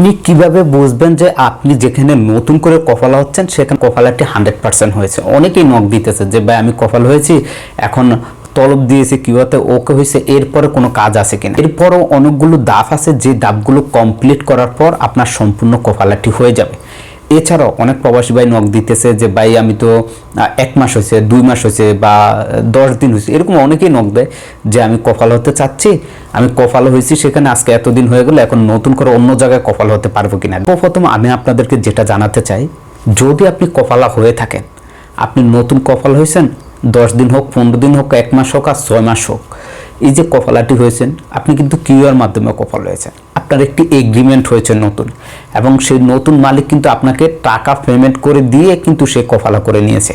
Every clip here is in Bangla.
আপনি কীভাবে বুঝবেন যে আপনি যেখানে নতুন করে কফালা হচ্ছেন, সেখানে কফালাটি হান্ড্রেড পার্সেন্ট হয়েছে? অনেকেই নক দিতেছে যে, ভাই, আমি কফাল হয়েছি, এখন তলব দিয়েছে কীভাবে? ওকে হয়েছে, এরপরে কোনো কাজ আছে কিনা? এরপরও অনেকগুলো দাফ আছে, যে দাপগুলো কমপ্লিট করার পর আপনার সম্পূর্ণ কফালাটি হয়ে যাবে। এছাড়াও অনেক প্রবাসী ভাই নখ দিতেছে যে, ভাই, আমি তো এক মাস হয়েছে, দুই মাস হয়েছে বা দশ দিন হয়েছে। এরকম অনেকেই নখ দেয় যে, আমি কপাল হতে চাচ্ছি, আমি কপাল হয়েছি সেখানে, আজকে এতদিন হয়ে গেল, এখন নতুন করে অন্য জায়গায় কপাল হতে পারব কিনা? প্রথম আমি আপনাদেরকে যেটা জানাতে চাই, যদি আপনি কপালা হয়ে থাকেন, আপনি নতুন কপাল হয়েছেন, দশ দিন হোক, পনেরো দিন হোক, এক মাস হোক আর ছয় মাস হোক, এই যে কপালাটি হয়েছেন, আপনি কিন্তু কিউআর মাধ্যমে কপাল হয়েছেন। আপনার একটি এগ্রিমেন্ট হয়েছে নতুন। এবং সেই নতুন মালিক কিন্তু আপনাকে টাকা পেমেন্ট করে দিয়ে কিন্তু সে কফালা করে নিয়েছে।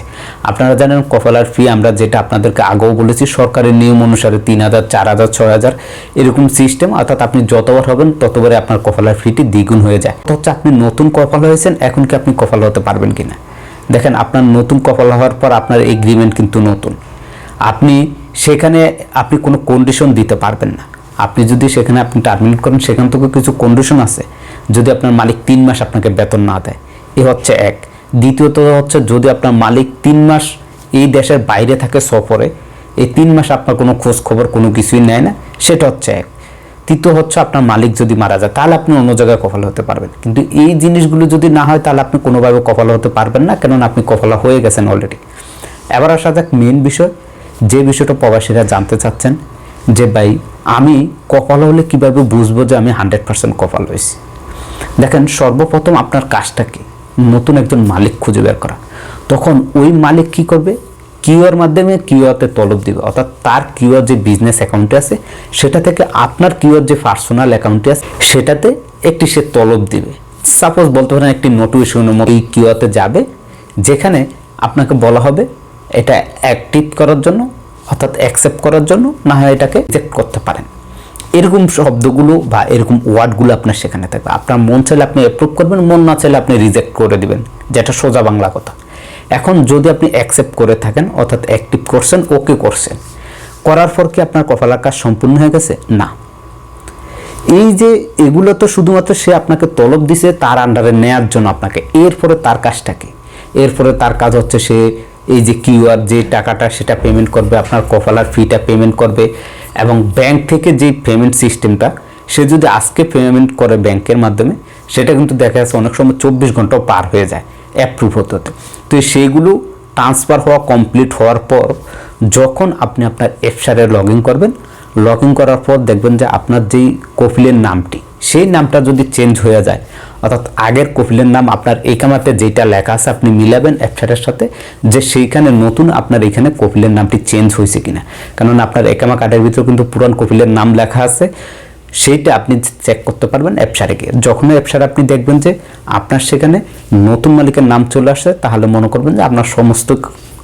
আপনারা জানেন কফালার ফি আমরা যেটা আপনাদেরকে আগেও বলেছি, সরকারের নিয়ম অনুসারে তিন হাজার, চার হাজার, ছয় হাজার, এরকম সিস্টেম অর্থাৎ আপনি যতবার হবেন ততবারে আপনার কফালার ফিটি দ্বিগুণ হয়ে যায়। হচ্ছে আপনি নতুন কপাল হয়েছেন, এখন কি আপনি কপাল হতে পারবেন কিনা? দেখেন, আপনার নতুন কপাল হওয়ার পর আপনার এগ্রিমেন্ট কিন্তু নতুন। আপনি সেখানে আপনি কোনো কন্ডিশন দিতে পারবেন না। আপনি যদি সেখানে আপনি টার্মিনেট করেন, সেখান থেকে কিছু কন্ডিশন আছে। যদি আপনার মালিক তিন মাস আপনাকে বেতন না দেয়, এ হচ্ছে এক। দ্বিতীয়ত হচ্ছে যদি আপনার মালিক তিন মাস এই দেশের বাইরে থাকে সফরে, এই তিন মাস আপনার কোনো খোঁজ খবর কোনো কিছুই নেয় না, সেটা হচ্ছে এক। তৃতীয় হচ্ছে আপনার মালিক যদি মারা যায়, তাহলে আপনি অন্য জায়গায় কপাল হতে পারবেন। কিন্তু এই জিনিসগুলো যদি না হয়, তাহলে আপনি কোনোভাবে কপাল হতে পারবেন না, কেননা আপনি কপালা হয়ে গেছেন অলরেডি এবার আসা যাক মেন বিষয়, যে বিষয়টা প্রবাসীরা জানতে চাচ্ছেন, যে ভাই আমি কপাল হলে কীভাবে বুঝব যে আমি হান্ড্রেড পার্সেন্ট কপাল হয়েছি দেখেন, সর্বপ্রথম আপনার কাজটা কি নতুন একজন মালিক খুঁজে বের করা। তখন ওই মালিক কি করবে? কিউআর মাধ্যমে কিউআরতে তলব দিবে। অর্থাৎ তার কিউআর যে বিজনেস অ্যাকাউন্টে আছে, সেটা থেকে আপনার কিউআর যে পার্সোনাল অ্যাকাউন্টে আছে, সেটাতে একটি সে তলব দিবে। সাপোজ বলতে পারেন একটি নোটিফিকেশনের মতো এই কিউআরতে যাবে, যেখানে আপনাকে বলা হবে এটা অ্যাক্টিভ করার জন্য অর্থাৎ অ্যাকসেপ্ট করার জন্য, না হয় এটাকে রিজেক্ট করতে পারেন। এরকম শব্দগুলো বা এরকম ওয়ার্ডগুলো আপনার সেখানে থাকবে। আপনার মন চাইলে আপনি অ্যাপ্রুভ করবেন, মন না চাইলে আপনি রিজেক্ট করে দিবেন, যেটা সোজা বাংলা কথা। এখন যদি আপনি অ্যাকসেপ্ট করে থাকেন, অর্থাৎ অ্যাক্টিভ করছেন ওকে করছেন, করার পর কি আপনার কপালার কাজ সম্পূর্ণ হয়ে গেছে? না। এই যে এগুলো তো শুধুমাত্র সে আপনাকে তলব দিছে, তার আন্ডারে নেয়ার জন্য আপনাকে। এরপরে তার কাজটা কি? এরপরে তার কাজ হচ্ছে সে এই যে কিউআর যে টাকাটা সেটা পেমেন্ট করবে, আপনার কপালার ফিটা পেমেন্ট করবে এবং ব্যাংক থেকে যে পেমেন্ট সিস্টেমটা সে যদি আজকে পেমেন্ট করে ব্যাংকের মাধ্যমে, সেটা কিন্তু দেখা যাচ্ছে অনেক সময় চব্বিশ ঘন্টাও পার হয়ে যায় অ্যাপ্রুভ হতে হতে। তো সেইগুলো ট্রান্সফার হওয়া কমপ্লিট হওয়ার পর যখন আপনি আপনার এফসারে লগ ইন করবেন লগ ইন করার পর দেখবেন যে আপনার যেই কপিলের নামটি, সেই নামটা যদি চেঞ্জ হয়ে যায় অর্থাৎ আগের কপিলের নাম আপনার একামাতে যেটা লেখা আছে, আপনি মিলাবেন অ্যাপসারের সাথে যে সেইখানে নতুন আপনার এখানে কপিলের নামটি চেঞ্জ হয়েছে কিনা। কারণ আপনার একামা কার্ডের ভিতরে কিন্তু পুরান কপিলের নাম লেখা আছে, সেইটা আপনি চেক করতে পারবেন অ্যাপসারে গিয়ে। যখন অ্যাপসারে আপনি দেখবেন যে আপনার সেখানে নতুন মালিকের নাম চলে আসে, তাহলে মনে করবেন যে আপনার সমস্ত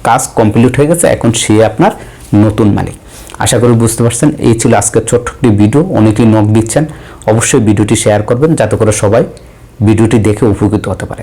কাজ কমপ্লিট হয়ে গেছে, এখন সে আপনার নতুন মালিক। আশা করি বুঝতে পারছেন, এই ছিল আজকের ছোট্ট একটি ভিডিও অনেকেই নখ দিচ্ছেন। অবশ্যই ভিডিওটি শেয়ার করবেন, যাতে করে সবাই ভিডিওটি দেখে উপকৃত হতে পারে।